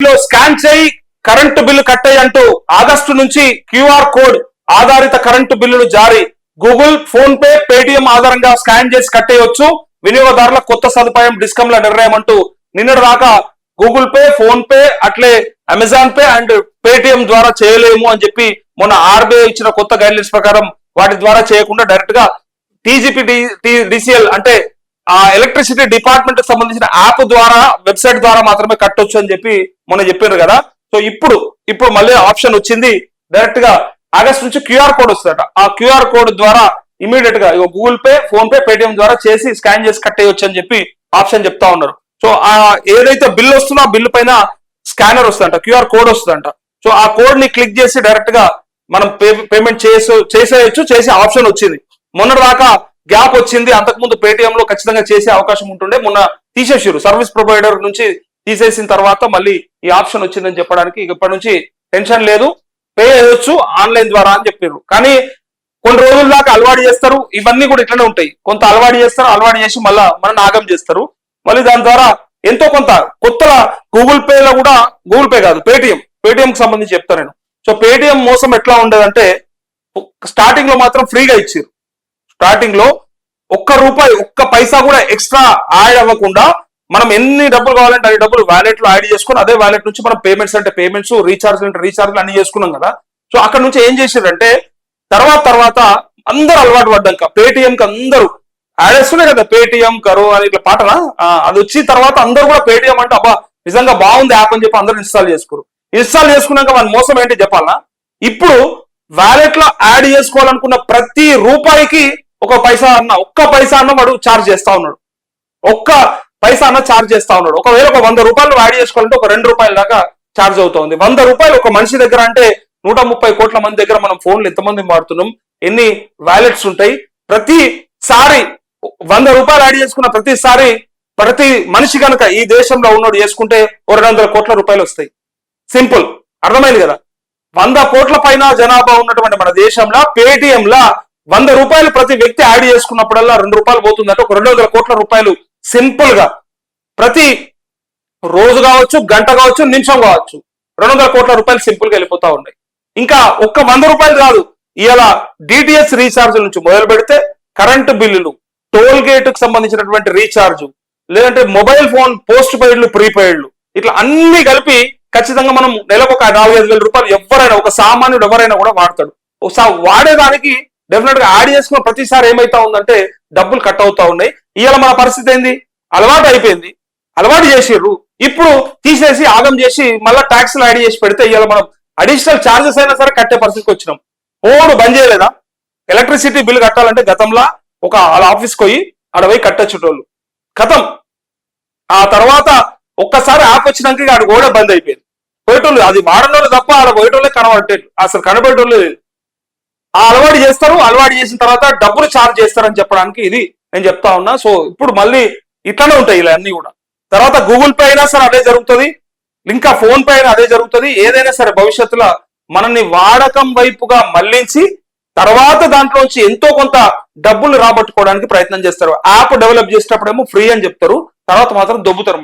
లో స్కాన్ చేయి current bill కట్టేయి అంటూ ఆగస్టు నుంచి క్యూఆర్ కోడ్ ఆధారిత కరెంటు బిల్లులు జారీ. గూగుల్ ఫోన్ పే పేటిఎం ఆధారంగా స్కాన్ చేసి కట్టేయొచ్చు. వినియోగదారుల కొత్త సదుపాయం డిస్కంల నిర్ణయం అంటూ నిన్నటి దాకా గూగుల్ పే ఫోన్ పే అట్లే అమెజాన్ పే అండ్ పేటిఎం ద్వారా చేయలేము అని చెప్పి మొన్న ఆర్బీఐ ఇచ్చిన కొత్త గైడ్లైన్స్ ప్రకారం వాటి ద్వారా చేయకుండా డైరెక్ట్గా టీజీపీ డిసిఎల్ అంటే ఆ ఎలక్ట్రిసిటీ డిపార్ట్మెంట్కి సంబంధించిన యాప్ ద్వారా వెబ్సైట్ ద్వారా మాత్రమే కట్టొచ్చు అని చెప్పి మొన్న చెప్పారు కదా. సో ఇప్పుడు ఇప్పుడు మళ్ళీ ఆప్షన్ వచ్చింది. డైరెక్ట్గా ఆగస్ట్ నుంచి క్యూఆర్ కోడ్ వస్తుందట. ఆ క్యూఆర్ కోడ్ ద్వారా ఇమీడియట్గా Google Pay PhonePe Paytm ద్వారా చేసి స్కాన్ చేసి కట్టేయచ్చు అని చెప్పి ఆప్షన్ చెప్తా ఉన్నారు. సో ఆ ఏదైతే బిల్ వస్తుందో ఆ బిల్ పైన స్కానర్ వస్తుందంట క్యూఆర్ కోడ్ వస్తుందంట. సో ఆ కోడ్ని క్లిక్ చేసి డైరెక్ట్గా మనం పేమెంట్ చేసే చేసేయచ్చు చేసే ఆప్షన్ వచ్చింది. మొన్న దాకా గ్యాప్ వచ్చింది. అంతకుముందు పేటిఎం లో ఖచ్చితంగా చేసే అవకాశం ఉంటుండే. మొన్న తీసేసారు సర్వీస్ ప్రొవైడర్ నుంచి తీసేసిన తర్వాత మళ్ళీ ఈ ఆప్షన్ వచ్చిందని చెప్పడానికి ఇప్పటి నుంచి టెన్షన్ లేదు. పే చేయొచ్చు ఆన్లైన్ ద్వారా అని చెప్పారు కానీ కొన్ని రోజుల దాకా అలవాటు చేస్తారు. ఇవన్నీ కూడా ఇట్లనే ఉంటాయి. కొంత అలవాటు చేస్తారు అలవాటు చేసి మళ్ళా మన నాగం చేస్తారు. మళ్ళీ దాని ద్వారా ఎంతో కొంత కొత్తగా గూగుల్ పే లో కూడా గూగుల్ పే కాదు పేటిఎం పేటిఎం కి సంబంధించి చెప్తాను నేను. సో పేటిఎం మోసం ఎట్లా ఉండదంటే స్టార్టింగ్లో మాత్రం ఫ్రీగా ఇచ్చారు స్టార్టింగ్లో ఒక్క రూపాయి ఒక్క పైసా కూడా ఎక్స్ట్రా యాడ్ అవ్వకుండా మనం ఎన్ని డబ్బులు కావాలంటే అన్ని డబ్బులు వ్యాలెట్లో యాడ్ చేసుకుని అదే వ్యాలెట్ నుంచి మనం పేమెంట్స్ అంటే పేమెంట్స్ రీఛార్జ్ అంటే రీఛార్జ్ అన్ని చేసుకున్నాం కదా. సో అక్కడ నుంచి ఏం చేసారంటే తర్వాత తర్వాత అందరూ అలవాటు పడ్డాక. పేటిఎం కి అందరూ యాడ్ వేస్తున్నాయి కదా పేటిఎం కరో అని ఇట్లా పాటనా? అది వచ్చిన తర్వాత అందరూ కూడా పేటిఎం అంటే అబ్బా నిజంగా బాగుంది యాప్ అని చెప్పి అందరూ ఇన్స్టాల్ చేసుకోరు ఇన్స్టాల్ చేసుకున్నాక మన మోసం ఏంటి చెప్పాలనా ఇప్పుడు వ్యాలెట్లో యాడ్ చేసుకోవాలనుకున్న ప్రతి రూపాయికి ఒక పైసా అన్న ఒక్క పైసా అన్న వాడు ఛార్జ్ చేస్తా ఉన్నాడు. ఒక్క పైసా అన్న ఛార్జ్ చేస్తా ఉన్నాడు. ఒకవేళ ఒక వంద రూపాయలు యాడ్ చేసుకోవాలంటే ఒక రెండు రూపాయల దాకా ఛార్జ్ అవుతుంది. వంద రూపాయలు ఒక మనిషి దగ్గర అంటే నూట ముప్పై కోట్ల మంది దగ్గర మనం ఫోన్లు ఎంతమంది వాడుతున్నాం ఎన్ని వ్యాలెట్స్ ఉంటాయి ప్రతిసారి వంద రూపాయలు యాడ్ చేసుకున్న ప్రతిసారి ప్రతి మనిషి కనుక ఈ దేశంలో ఉన్నోడు చేసుకుంటే ఓ రెండు వందల కోట్ల రూపాయలు వస్తాయి. సింపుల్. అర్థమైంది కదా? వంద కోట్ల పైన జనాభా ఉన్నటువంటి మన దేశంలో పేటిఎంలా వంద రూపాయలు ప్రతి వ్యక్తి యాడ్ చేసుకున్నప్పుడల్లా రెండు రూపాయలు పోతుందంటే ఒక రెండు వందల కోట్ల రూపాయలు సింపుల్గా ప్రతి రోజు కావచ్చు గంట కావచ్చు నిమిషం కావచ్చు రెండు వందల కోట్ల రూపాయలు సింపుల్గా వెళ్ళిపోతా ఉన్నాయి. ఇంకా ఒక్క వంద రూపాయలు కాదు ఇలా డిటిఎస్ రీఛార్జ్ నుంచి మొదలు పెడితే కరెంటు బిల్లులు టోల్ గేట్కు సంబంధించినటువంటి రీఛార్జ్ లేదంటే మొబైల్ ఫోన్ పోస్ట్ పెయిడ్లు ప్రీపెయిడ్లు ఇట్లా అన్ని కలిపి ఖచ్చితంగా మనం నెలకు ఒక నాలుగైదు వేల రూపాయలు ఎవరైనా ఒక సామాన్యుడు ఎవరైనా కూడా వాడతాడు. ఒకసారి వాడేదానికి డెఫినెట్గా యాడ్ చేసుకున్న ప్రతిసారి ఏమైతా ఉందంటే డబ్బులు కట్ అవుతా ఉన్నాయి. ఇవాళ మన పరిస్థితి ఏంది? అలవాటు అయిపోయింది. అలవాటు చేసిర్రు. ఇప్పుడు తీసేసి ఆగం చేసి మళ్ళీ ట్యాక్స్లు యాడ్ చేసి పెడితే ఇవాళ మనం అడిషనల్ ఛార్జెస్ అయినా సరే కట్టే పరిస్థితికి వచ్చినాం. ఫోన్ బంద్ చేయలేదా? ఎలక్ట్రిసిటీ బిల్ కట్టాలంటే గతంలో ఒక వాళ్ళ ఆఫీస్కి పోయి ఆడ పోయి కట్టచ్చుటోళ్ళు. కథం ఆ తర్వాత ఒక్కసారి యాప్ వచ్చినాక ఆడ కూడా బంద్ అయిపోయింది. పోయేటోళ్ళు అది వాడనోళ్ళు తప్ప ఆడ పోయేటోళ్ళే కనబడేటోళ్ళు అసలు కనబడేటోళ్ళు లేదు. ఆ అలవాటు చేస్తారు. అలవాటు చేసిన తర్వాత డబ్బులు ఛార్జ్ చేస్తారని చెప్పడానికి ఇది నేను చెప్తా ఉన్నా. సో ఇప్పుడు మళ్ళీ ఇట్లానే ఉంటాయి ఇలా అన్ని కూడా. తర్వాత గూగుల్ పే అయినా సరే అదే జరుగుతుంది. ఇంకా ఫోన్ పే అయినా అదే జరుగుతుంది. ఏదైనా సరే భవిష్యత్తులో మనల్ని వాడకం వైపుగా మళ్ళించి తర్వాత దాంట్లోంచి ఎంతో కొంత డబ్బులు రాబట్టుకోవడానికి ప్రయత్నం చేస్తారు. యాప్ డెవలప్ చేసేటప్పుడేమో ఫ్రీ అని చెప్తారు. తర్వాత మాత్రం దొబ్బుతారు.